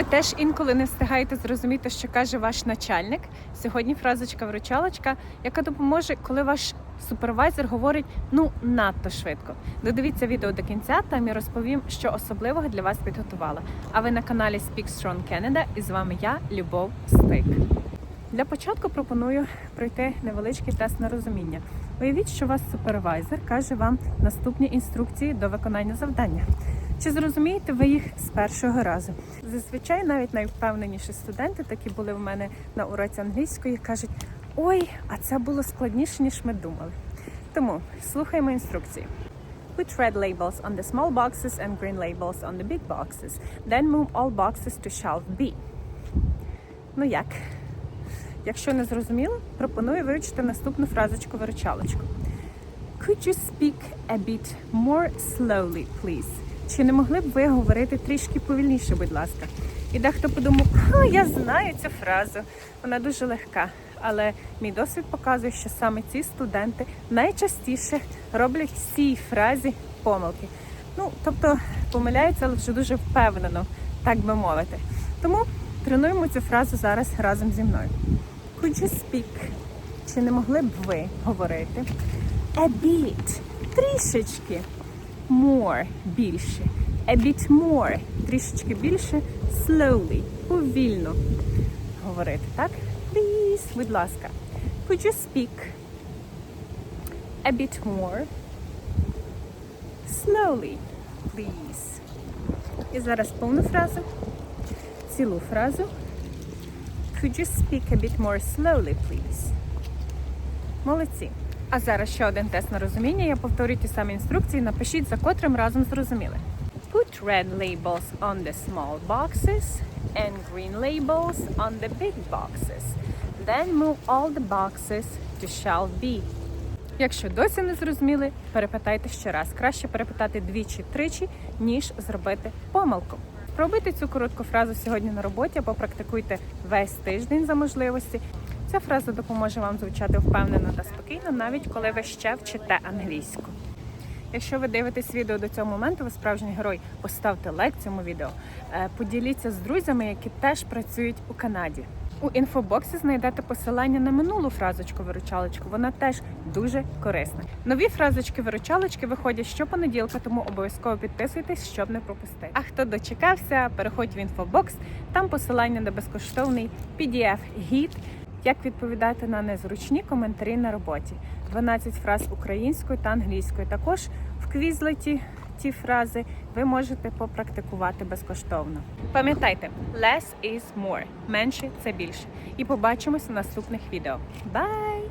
Ви теж інколи не встигаєте зрозуміти, що каже ваш начальник. Сьогодні фразочка-вручалочка, яка допоможе, коли ваш супервайзер говорить ну надто швидко. Додивіться відео до кінця, там я розповім, що особливого для вас підготувала. А ви на каналі Speak Strong Canada і з вами я, Любов Стик. Для початку пропоную пройти невеличкий тест на розуміння. Уявіть, що ваш супервайзер каже вам наступні інструкції до виконання завдання. Чи зрозумієте ви їх з першого разу? Зазвичай навіть найвпевненіші студенти, такі були в мене на уроці англійської, кажуть: ой, а це було складніше, ніж ми думали. Тому слухаємо інструкції. Put red labels on the small boxes and green labels on the big boxes. Then move all boxes to shelf B. Ну як? Якщо не зрозуміло, пропоную вивчити наступну фразочку виручалочку. Could you speak a bit more slowly, please? Чи не могли б ви говорити трішки повільніше, будь ласка? І дехто подумав, а я знаю цю фразу. Вона дуже легка. Але мій досвід показує, що саме ці студенти найчастіше роблять в цій фразі помилки. Ну, тобто помиляються, але вже дуже впевнено, так би мовити. Тому тренуємо цю фразу зараз разом зі мною. Could you speak? Чи не могли б ви говорити? A bit. Трішечки. More. Більше. A bit more. Трішечки більше. Slowly. Повільно говорити, так? Please, будь ласка. Could you speak a bit more? Slowly, please. І зараз повну фразу. Цілу фразу. Could you speak a bit more slowly, please? Молодці. А зараз ще один тест на розуміння. Я повторюю ті самі інструкції. Напишіть, за котрим разом зрозуміли. Put red labels on the small boxes and green labels on the big boxes. Then move all the boxes to shelf B. Якщо досі не зрозуміли, перепитайте ще раз. Краще перепитати двічі-тричі, ніж зробити помилку. Пробуйте цю коротку фразу сьогодні на роботі або практикуйте весь тиждень за можливості. Ця фраза допоможе вам звучати впевнено та спокійно, навіть коли ви ще вчите англійську. Якщо ви дивитесь відео до цього моменту, ви справжній герой, поставте лайк цьому відео. Е, Поділіться з друзями, які теж працюють у Канаді. У інфобоксі знайдете посилання на минулу фразочку виручалочку. Вона теж дуже корисна. Нові фразочки виручалочки виходять щопонеділка, тому обов'язково підписуйтесь, щоб не пропустити. А хто дочекався, переходь в інфобокс. Там посилання на безкоштовний pdf гід як відповідати на незручні коментарі на роботі. 12 фраз українською та англійською. Також в квізлеті ті фрази ви можете попрактикувати безкоштовно. Пам'ятайте, less is more. Менше це більше. І побачимось у наступних відео. Бай!